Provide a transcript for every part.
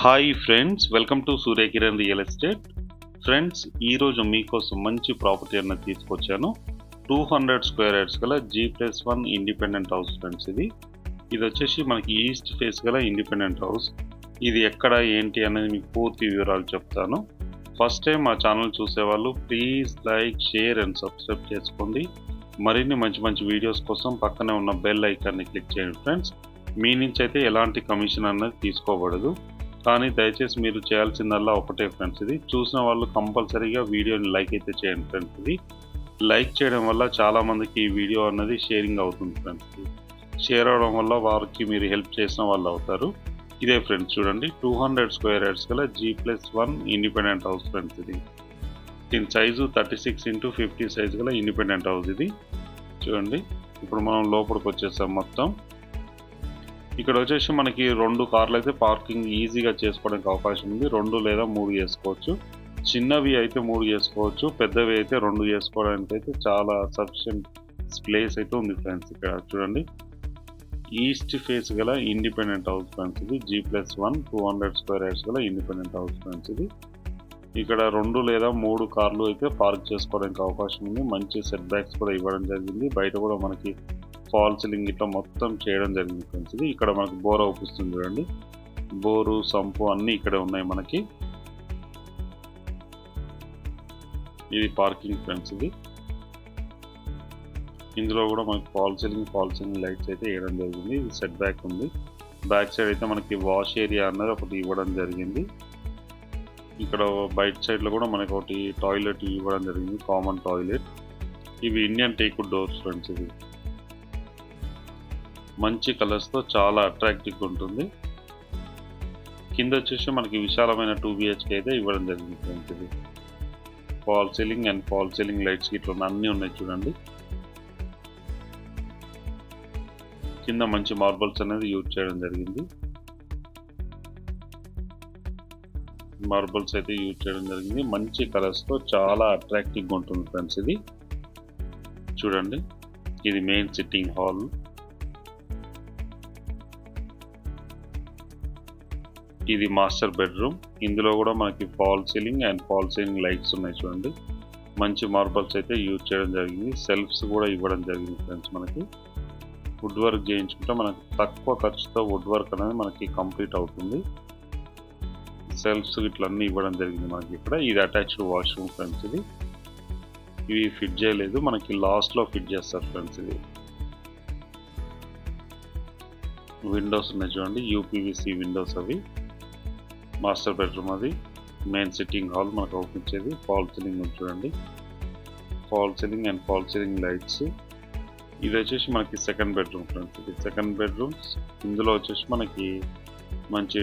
Hi friends welcome to Suryakiran real estate friends ఈరోజు మీకోసం మంచి ప్రాపర్టీ అన్నది తీసుకొచ్చాను. టూ హండ్రెడ్ స్క్వేర్ యార్డ్స్ గల G plus one independent house friends ఇది. ఇది వచ్చేసి మనకి ఈస్ట్ ఫేస్ గల ఇండిపెండెంట్ హౌస్ ఇది ఎక్కడ ఏంటి అనేది మీకు పూర్తి వివరాలు చెప్తాను. ఫస్ట్ టైం మా ఛానల్ చూసేవాళ్ళు please like share and subscribe చేసుకోండి. మరిన్ని మంచి మంచి వీడియోస్ కోసం పక్కనే ఉన్న బెల్ ఐకాన్ని క్లిక్ చేయండి ఫ్రెండ్స్ మీ నుంచి అయితే ఎలాంటి కమిషన్ అన్నది తీసుకోబడదు. కానీ దయచేసి మీరు చేయాల్సిందల్లా ఒకటే ఫ్రెండ్స్ ఇది చూసిన వాళ్ళు కంపల్సరీగా వీడియోని లైక్ అయితే చేయండి ఫ్రెండ్స్ ఇది లైక్ చేయడం వల్ల చాలామందికి ఈ వీడియో అన్నది షేరింగ్ అవుతుంది ఫ్రెండ్స్ షేర్ అవడం వల్ల వారికి మీరు హెల్ప్ చేసిన వాళ్ళు అవుతారు. ఇదే ఫ్రెండ్స్ చూడండి. టూ హండ్రెడ్ స్క్వేర్ యార్డ్స్ గల G plus one independent house friends ఇది. దీని size thirty six into fifty size గల ఇండిపెండెంట్ హౌస్ ఇది. చూడండి. ఇప్పుడు మనం లోపలికి వచ్చేసాం మొత్తం. ఇక్కడ వచ్చేసి మనకి రెండు కార్లు అయితే పార్కింగ్ ఈజీగా చేసుకోవడానికి అవకాశం ఉంది. రెండు లేదా మూడు చేసుకోవచ్చు. చిన్నవి అయితే మూడు చేసుకోవచ్చు. పెద్దవి అయితే రెండు చేసుకోవడానికి అయితే చాలా సఫిషియంట్ ప్లేస్ అయితే ఉంది ఫ్రెండ్స్ ఇక్కడ చూడండి. ఈస్ట్ ఫేస్ గల ఇండిపెండెంట్ హౌస్ ఫ్రెండ్స్ ఇది. G plus one two hundred square yards గల ఇండిపెండెంట్ హౌస్ ఫ్రెండ్స్ ఇది. ఇక్కడ రెండు లేదా మూడు కార్లు అయితే పార్క్ చేసుకోవడానికి అవకాశం ఉంది. మంచి సెట్ బ్యాక్స్ కూడా ఇవ్వడం జరిగింది. బయట కూడా మనకి ఫాల్ సీలింగ్ ఇట్లా మొత్తం చేయడం జరిగింది ఫ్రెండ్స్ ఇది. ఇక్కడ మనకు బోర్ అవుపిస్తుంది చూడండి. బోరు సంపు అన్నీ ఇక్కడే ఉన్నాయి మనకి. ఇది పార్కింగ్ ఫ్రెండ్స్ ఇది. ఇందులో కూడా మనకి fall ceiling fall ceiling lights అయితే వేయడం జరిగింది. ఇది సెట్ బ్యాక్ ఉంది. బ్యాక్ సైడ్ అయితే మనకి వాష్ ఏరియా అన్నది ఒకటి ఇవ్వడం జరిగింది. ఇక్కడ బయట సైడ్లో కూడా మనకి ఒకటి టాయిలెట్ ఇవ్వడం జరిగింది కామన్ టాయిలెట్ ఇవి ఇండియన్ టేక్ డోర్స్ ఫ్రెండ్స్ ఇది. మంచి కలర్స్తో చాలా అట్రాక్టివ్గా ఉంటుంది. కింద వచ్చేసి మనకి విశాలమైన టూ బిహెచ్కే అయితే ఇవ్వడం జరిగింది ఇది fall ceiling and fall ceiling lights ఇట్లా అన్నీ ఉన్నాయి చూడండి. కింద మంచి మార్బల్స్ అనేది యూజ్ చేయడం జరిగింది. మార్బల్స్ అయితే యూజ్ చేయడం జరిగింది. మంచి కలర్స్తో చాలా అట్రాక్టివ్గా ఉంటుంది ఫ్రెండ్స్ ఇది. చూడండి. ఇది మెయిన్ సిట్టింగ్ హాల్ ఇది మాస్టర్ బెడ్రూమ్ ఇందులో కూడా మనకి fall ceiling and fall ceiling lights ఉన్నాయి చూడండి. మంచి మార్బల్స్ అయితే యూజ్ చేయడం జరిగింది. సెల్ఫ్స్ కూడా ఇవ్వడం జరిగింది ఫ్రెండ్స్ మనకి. వుడ్ వర్క్ చేయించుకుంటే మనకి తక్కువ ఖర్చుతో వుడ్ వర్క్ అనేది మనకి కంప్లీట్ అవుతుంది. సెల్ఫ్స్ ఇట్లన్నీ ఇవ్వడం జరిగింది మనకి ఇక్కడ. ఇది అటాచ్డ్ వాష్రూమ్ ఫ్రెండ్స్ ఇది. ఇవి ఫిట్ చేయలేదు. మనకి లాస్ట్లో ఫిట్ చేస్తారు ఫ్రెండ్స్ ఇది. విండోస్ ఉన్నాయి చూడండి. యూపీవీసీ విండోస్ అవి. మాస్టర్ బెడ్రూమ్ అది. మెయిన్ సిట్టింగ్ హాల్ మనకు అవుపించేది ఫాల్ సీలింగ్ చూడండి. Fall ceiling and fall ceiling lights ఇది వచ్చేసి మనకి సెకండ్ బెడ్రూమ్ ఫ్రెండ్స్. ఇది సెకండ్ బెడ్రూమ్స్ ఇందులో వచ్చేసి మనకి మంచి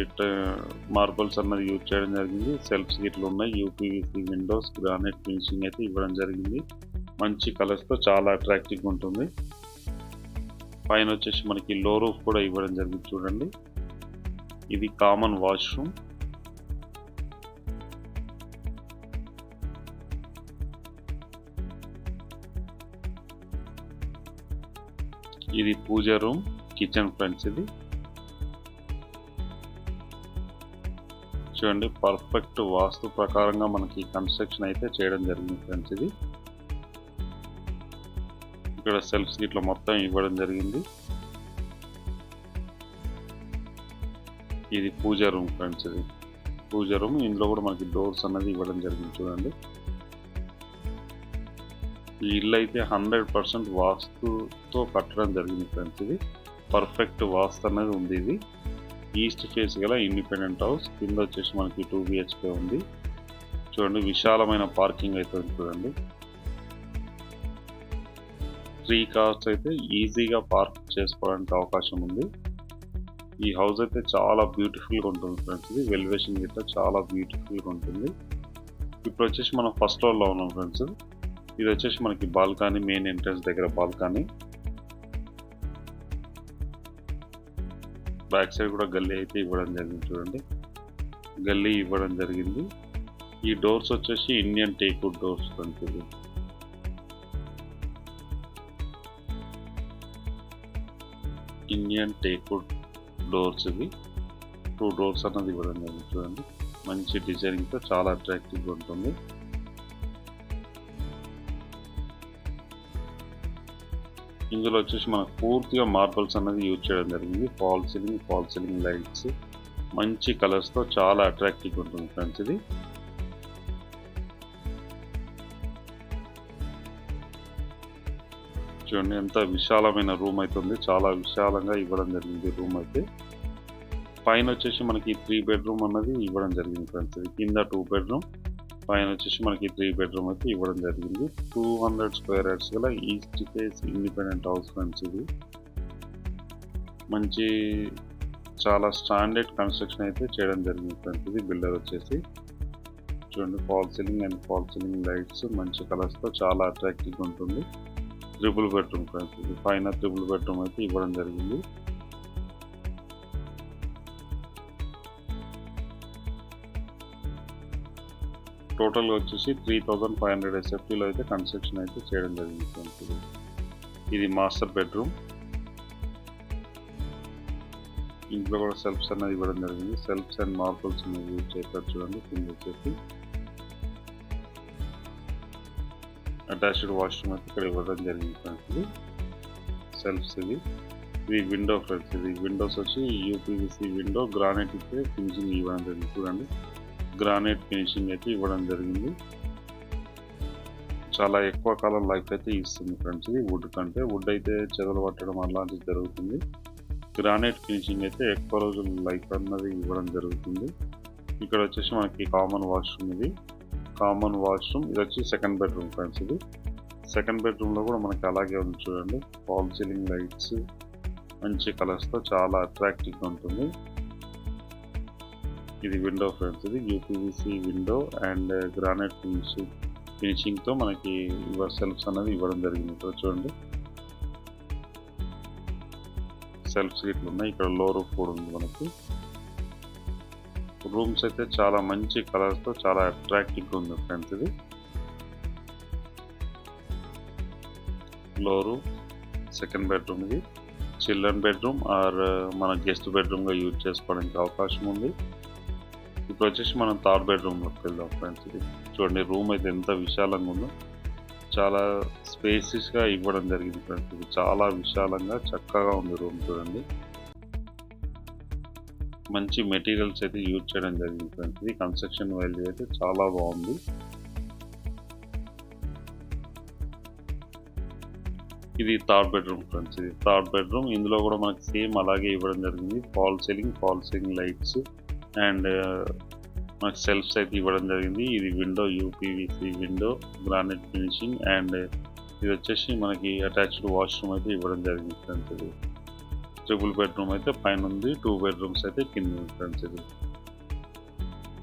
మార్బల్స్ అన్నది యూజ్ చేయడం జరిగింది. సెల్ఫ్స్ గిట్లు ఉన్నాయి. యూపీవీసీ విండోస్ గ్రానైట్ ఫినిషింగ్ అయితే ఇవ్వడం జరిగింది. మంచి కలర్స్తో చాలా అట్రాక్టివ్గా ఉంటుంది. పైన వచ్చేసి మనకి లో రూఫ్ కూడా ఇవ్వడం జరిగింది చూడండి. ఇది కామన్ వాష్రూమ్ ఇది పూజ రూమ్ కిచెన్ ఫ్రెండ్స్ ఇది. చూడండి పర్ఫెక్ట్ వాస్తు ప్రకారంగా మనకి కన్స్ట్రక్షన్ అయితే చేయడం జరిగింది ఫ్రెండ్స్ ఇది. ఇక్కడ సెల్ఫ్స్ ఇట్లా మొత్తం ఇవ్వడం జరిగింది. ఇది పూజ రూమ్ ఫ్రెండ్స్ ఇది. పూజ రూమ్ ఇందులో కూడా మనకి డోర్స్ అనేది ఇవ్వడం జరిగింది చూడండి. ఈ ఇల్లు అయితే హండ్రెడ్ పర్సెంట్ వాస్తుతో కట్టడం జరిగింది ఫ్రెండ్స్ ఇది. పర్ఫెక్ట్ వాస్తు అనేది ఉంది ఇది. ఈస్ట్ ఫేస్ గల ఇండిపెండెంట్ హౌస్. కింద వచ్చేసి మనకి టూ బిహెచ్కే ఉంది. చూడండి విశాలమైన పార్కింగ్ అయితే ఉంది చూడండి. త్రీ కార్స్ అయితే ఈజీగా పార్క్ చేసుకోవడానికి అవకాశం ఉంది. ఈ హౌస్ అయితే చాలా బ్యూటిఫుల్గా ఉంటుంది ఫ్రెండ్స్ ఇది. వెల్వేషన్ గిట్ట చాలా బ్యూటిఫుల్గా ఉంటుంది. ఇప్పుడు వచ్చేసి మనం ఫస్ట్ ఫ్లోర్లో ఉన్నాం ఫ్రెండ్స్ ఇది వచ్చేసి మనకి బాల్కనీ మెయిన్ ఎంట్రన్స్ దగ్గర బాల్కనీ. బ్యాక్ సైడ్ కూడా గల్లీ అయితే ఇవ్వడం జరిగింది చూడండి. గల్లీ ఇవ్వడం జరిగింది. ఈ డోర్స్ వచ్చేసి ఇండియన్ టేక్వుడ్ డోర్స్ అంటుంది ఇండియన్ టేక్వుడ్ డోర్స్ ఇవి. టూ డోర్స్ అన్నది ఇవ్వడం జరిగింది చూడండి. మంచి డిజైనింగ్తో చాలా అట్రాక్టివ్గా ఉంటుంది. ఇందులో వచ్చేసి మనకు పూర్తిగా మార్బల్స్ అనేది యూజ్ చేయడం జరిగింది. Fall ceiling fall ceiling lights మంచి కలర్స్తో చాలా అట్రాక్టివ్గా ఉంటుంది ఫ్రెండ్స్ ఇది. చూడండి ఎంత విశాలమైన రూమ్ అయితే ఉంది చాలా విశాలంగా ఇవ్వడం జరిగింది రూమ్ అయితే. పైన వచ్చేసి మనకి త్రీ బెడ్రూమ్ అన్నది ఇవ్వడం జరిగింది ఫ్రెండ్స్ ఇది. కింద టూ బెడ్రూమ్ పైన వచ్చేసి మనకి త్రీ బెడ్రూమ్ అయితే ఇవ్వడం జరిగింది. టూ హండ్రెడ్ స్క్వేర్ యార్డ్స్ గల east face independent house friends ఇది. మంచి చాలా స్టాండర్డ్ కన్స్ట్రక్షన్ అయితే చేయడం జరిగింది ఫ్రెండ్స్ ఇది బిల్డర్ వచ్చేసి. చూడండి fall ceiling and fall ceiling lights మంచి కలర్స్తో చాలా అట్రాక్టివ్గా ఉంటుంది. ట్రిపుల్ బెడ్రూమ్ ఫ్రెండ్స్ ఇది. పైన త్రిబుల్ బెడ్రూమ్ అయితే ఇవ్వడం జరిగింది. టోటల్గా వచ్చేసి త్రీ థౌజండ్ ఫైవ్ హండ్రెడ్ ఎస్ఎఫ్టీలో అయితే కన్స్ట్రక్షన్ అయితే చేయడం జరిగింది ఫ్రెండ్స్ ఇది మాస్టర్ బెడ్రూమ్ ఇంట్లో కూడా సెల్ఫ్స్ అనేది ఇవ్వడం జరిగింది. సెల్ఫ్స్ అండ్ మార్బుల్స్ అనేవి యూజ్ చేస్తారు చూడండి కింద వచ్చేసి. అటాచ్డ్ వాష్రూమ్ అయితే ఇక్కడ ఇవ్వడం జరిగింది ఫ్రెండ్స్ ఇది సెల్ఫ్స్ ఇది. ఇది విండో ఫ్రెండ్స్ ఇది విండోస్ వచ్చి యూపీవీసీ విండో గ్రానైట్ ఇస్తే ఫినిషింగ్ ఇవ్వడం జరిగింది. చూడండి. గ్రానైట్ ఫినిషింగ్ అయితే ఇవ్వడం జరిగింది. చాలా ఎక్కువ కాలం లైఫ్ అయితే ఇస్తుంది ఫ్రెండ్స్. ఇది వుడ్ కంటే వుడ్ అయితే చెదలు పట్టడం అలాంటిది జరుగుతుంది. గ్రానైట్ ఫినిషింగ్ అయితే ఎక్కువ రోజులు లైఫ్ అన్నది ఇవ్వడం జరుగుతుంది. ఇక్కడ వచ్చేసి మనకి కామన్ వాష్రూమ్ ఇది. కామన్ వాష్రూమ్ ఇది వచ్చి సెకండ్ బెడ్రూమ్ ఫ్రెండ్స్ ఇది. సెకండ్ బెడ్రూమ్లో కూడా మనకి అలాగే ఉంది చూడండి. ఫాల్ సీలింగ్ లైట్స్ మంచి కలర్స్తో చాలా అట్రాక్టివ్గా ఉంటుంది. ఇది విండో ఫ్రెండ్స్ ఇది UPVC window and granite finishing ఫినిషింగ్తో మనకి సెల్ఫ్స్ అనేది ఇవ్వడం జరిగింది. ఇక్కడ చూడండి. సెల్ఫ్స్ ఇట్లు ఉన్నాయి. ఇక్కడ లో రూఫ్ కూడా ఉంది మనకి. రూమ్స్ అయితే చాలా మంచి కలర్స్తో చాలా అట్రాక్టివ్గా ఉంది ఫ్రెండ్స్ ఇది. లో రూమ్ సెకండ్ బెడ్రూమ్ ఇది. చిల్డ్రన్ బెడ్రూమ్ ఆర్ మన గెస్ట్ బెడ్రూమ్గా యూజ్ చేసుకోవడానికి అవకాశం ఉంది. ఇప్పుడు వచ్చేసి మనం థర్డ్ బెడ్రూమ్లోకి వెళ్దాం ఫ్రెండ్స్ ఇది. చూడండి రూమ్ అయితే ఎంత విశాలంగా ఉందో. చాలా స్పేసెస్గా ఇవ్వడం జరిగింది ఫ్రెండ్స్ ఇది. చాలా విశాలంగా చక్కగా ఉంది రూమ్ చూడండి. మంచి మెటీరియల్స్ అయితే యూజ్ చేయడం జరిగింది ఫ్రెండ్స్ ఇది. కన్స్ట్రక్షన్ వాల్యూ అయితే చాలా బాగుంది. ఇది థర్డ్ బెడ్రూమ్ ఫ్రెండ్స్ ఇది. థర్డ్ బెడ్రూమ్ ఇందులో కూడా మనకి సేమ్ అలాగే ఇవ్వడం జరిగింది. Fall ceiling fall ceiling lights and మనకు సెల్ఫ్స్ అయితే ఇవ్వడం జరిగింది. ఇది window UPVC window granite finishing and ఇది వచ్చేసి మనకి అటాచ్డ్ వాష్రూమ్ అయితే ఇవ్వడం జరిగింది ఫ్రెండ్స్ ఇది. ట్రిపుల్ బెడ్రూమ్ అయితే పైన ఉంది టూ బెడ్రూమ్స్ అయితే కింద ఉంది ఫ్రెండ్స్ ఇది.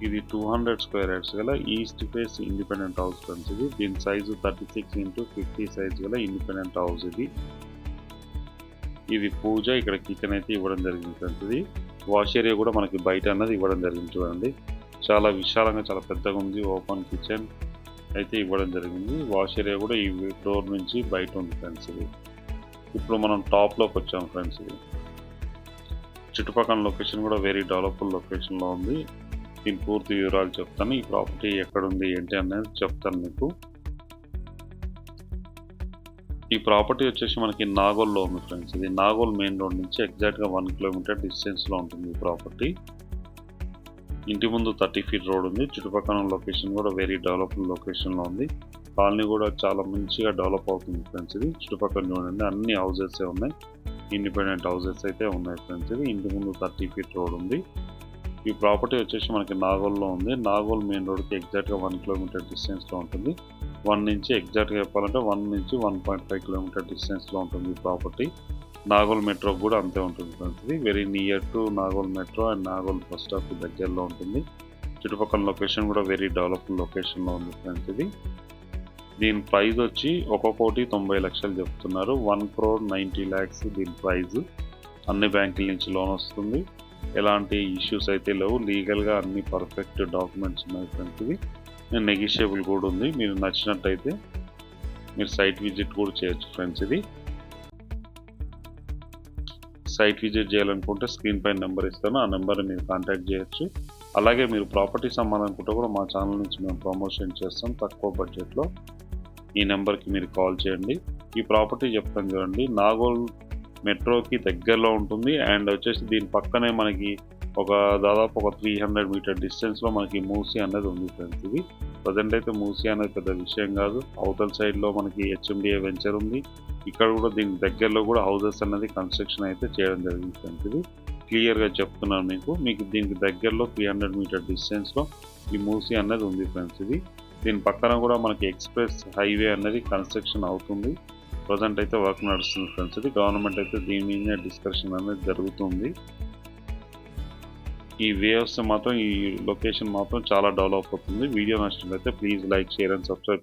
ఇది టూ హండ్రెడ్ స్క్వేర్ యార్డ్స్ గల east face independent house friends ఇది. దీని size thirty six into fifty size గల ఇండిపెండెంట్ హౌస్ ఇది. ఇది పూజ ఇక్కడ కిచెన్ అయితే ఇవ్వడం జరిగింది ఫ్రెండ్స్ ఇది. వాష్ ఏరియా కూడా మనకి బయట అన్నది ఇవ్వడం జరిగింది చూడండి. చాలా విశాలంగా చాలా పెద్దగా ఉంది ఓపెన్ కిచెన్ అయితే ఇవ్వడం జరిగింది. వాష్ ఏరియా కూడా ఈ డోర్ నుంచి బయట ఉంది ఫ్రెండ్స్ ఇది. ఇప్పుడు మనం టాప్లోకి వచ్చాం ఫ్రెండ్స్ ఇది. చుట్టుపక్కల లొకేషన్ కూడా వెరీ డెవలప్డ్ లొకేషన్లో ఉంది. దీని పూర్తి వివరాలు చెప్తాను. ఈ ప్రాపర్టీ ఎక్కడ ఉంది ఏంటి అనేది చెప్తాను మీకు. ఈ ప్రాపర్టీ వచ్చేసి మనకి నాగోల్లో ఉంది ఫ్రెండ్స్. ఇది నాగోల్ మెయిన్ రోడ్ నుంచి ఎగ్జాక్ట్గా వన్ కిలోమీటర్ డిస్టెన్స్లో ఉంటుంది ఈ ప్రాపర్టీ. ఇంటి ముందు థర్టీ ఫీట్ రోడ్ ఉంది. చుట్టుపక్కల లొకేషన్ కూడా వెరీ డెవలప్డ్ లొకేషన్లో ఉంది. కాలనీ కూడా చాలా మంచిగా డెవలప్ అవుతుంది ఫ్రెండ్స్ ఇది. చుట్టుపక్కల చూడండి అన్ని హౌసెస్ ఉన్నాయి. ఇండిపెండెంట్ హౌజెస్ అయితే ఉన్నాయి ఫ్రెండ్స్ ఇది. ఇంటి ముందు థర్టీ ఫీట్ రోడ్ ఉంది. ఈ ప్రాపర్టీ వచ్చేసి మనకి నాగోల్లో ఉంది. నాగోల్ మెయిన్ రోడ్కి ఎగ్జాక్ట్గా వన్ కిలోమీటర్ డిస్టెన్స్లో ఉంటుంది. వన్ నుంచి ఎగ్జాక్ట్గా చెప్పాలంటే వన్ నుంచి వన్ పాయింట్ ఫైవ్ కిలోమీటర్ డిస్టెన్స్లో ఉంటుంది ఈ ప్రాపర్టీ. నాగోల్ మెట్రో కూడా అంతే ఉంటుంది ఫ్రెండ్స్. ఇది very near to Nagole metro and Nagole bus stop దగ్గరలో ఉంటుంది. చుట్టుపక్కల లొకేషన్ కూడా వెరీ డెవలప్డ్ లొకేషన్లో ఉంది ఫ్రెండ్స్ ఇది. దీని ప్రైజ్ వచ్చి ఒక కోటి తొంభై లక్షలు చెప్తున్నారు. వన్ క్రోర్ నైంటీ ల్యాక్స్ దీని ప్రైజ్ అన్ని బ్యాంకుల నుంచి లోన్ వస్తుంది. ఎలాంటి ఇష్యూస్ అయితే లేవు. లీగల్గా అన్ని పర్ఫెక్ట్ డాక్యుమెంట్స్ ఉన్నాయి ఫ్రెండ్స్ నెగిషియబుల్ కూడా ఉంది. మీరు నచ్చినట్టయితే మీరు సైట్ విజిట్ కూడా చేయొచ్చు ఫ్రెండ్స్ ఇది. సైట్ విజిట్ చేయాలనుకుంటే స్క్రీన్ పైన నెంబర్ ఇస్తాను. ఆ నెంబర్ని మీరు కాంటాక్ట్ చేయొచ్చు. అలాగే మీరు ప్రాపర్టీస్ అమ్మాలనుకుంటే కూడా మా ఛానల్ నుంచి మేము ప్రమోషన్ చేస్తాం తక్కువ బడ్జెట్లో ఈ నెంబర్కి మీరు కాల్ చేయండి. ఈ ప్రాపర్టీ చెప్తాను చూడండి. నాగోల్ మెట్రోకి దగ్గరలో ఉంటుంది. అండ్ వచ్చేసి దీని పక్కనే మనకి ఒక దాదాపు ఒక త్రీ హండ్రెడ్ మీటర్ డిస్టెన్స్లో మనకి మూసీ అనేది ఉంది ఫ్రెండ్స్ ఇది ప్రజెంట్ అయితే మూసీ అనేది పెద్ద విషయం కాదు. అవతల సైడ్లో మనకి హెచ్ఎండిఏ వెంచర్ ఉంది. ఇక్కడ కూడా దీని దగ్గరలో కూడా హౌసెస్ అనేది కన్స్ట్రక్షన్ అయితే చేయడం జరిగింది ఫ్రెండ్స్ ఇది క్లియర్గా చెప్తున్నాను మీకు. మీకు దీనికి దగ్గరలో త్రీ హండ్రెడ్ మీటర్ డిస్టెన్స్లో ఈ మూసీ అనేది ఉంది ఫ్రెండ్స్ ఇది దీని పక్కన కూడా మనకి ఎక్స్ప్రెస్ హైవే అనేది కన్స్ట్రక్షన్ అవుతుంది. ప్రజెంట్ అయితే వర్క్ నడుస్తుంది ఫ్రెండ్స్ ఇది గవర్నమెంట్ అయితే దీని మీద డిస్కషన్ అనేది జరుగుతుంది. ఈ వేవ్స్ మాత్రం ఈ లొకేషన్ మాత్రం చాలా డెవలప్ అవుతుంది. వీడియో నచ్చినట్లయితే please like share and subscribe